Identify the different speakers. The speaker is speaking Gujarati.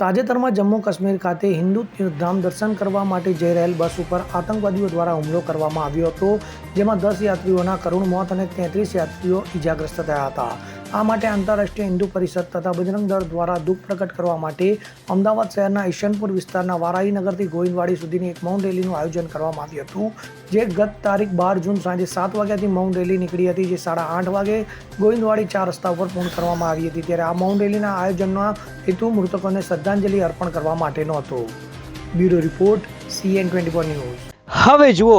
Speaker 1: તાજેતરમાં જમ્મુ કાશ્મીર ખાતે હિન્દુ તીર્થધામ દર્શન કરવા માટે જઈ રહેલ બસ ઉપર આતંકવાદીઓ દ્વારા હુમલો કરવામાં આવ્યો હતો. જેમાં દસ યાત્રીઓના કરુણ મોત અને તેત્રીસ યાત્રીઓ ઇજાગ્રસ્ત થયા હતા. આ માટે આંતરરાષ્ટ્રીય હિન્દુ પરિષદ તથા બજરંગ દળ દ્વારા દુઃખ પ્રકટ કરવા માટે અમદાવાદ શહેરના ઈશનપુર વિસ્તારના વારાહીનગરથી ગોવિંદવાડી સુધીની એક મૌન રેલીનું આયોજન કરવામાં આવ્યું હતું, જે ગત તારીખ બાર જૂન સાંજે સાત વાગ્યાથી મૌન રેલી નીકળી હતી, જે સાડા આઠ વાગે ગોવિંદવાડી ચાર રસ્તા ઉપર પૂર્ણ કરવામાં આવી હતી. ત્યારે આ મૌન રેલીના આયોજનના હેતુ મૃતકોને શ્રદ્ધાંજલિ અર્પણ કરવા માટેનો હતો. Bureau report CN twenty news
Speaker 2: હવે જુઓ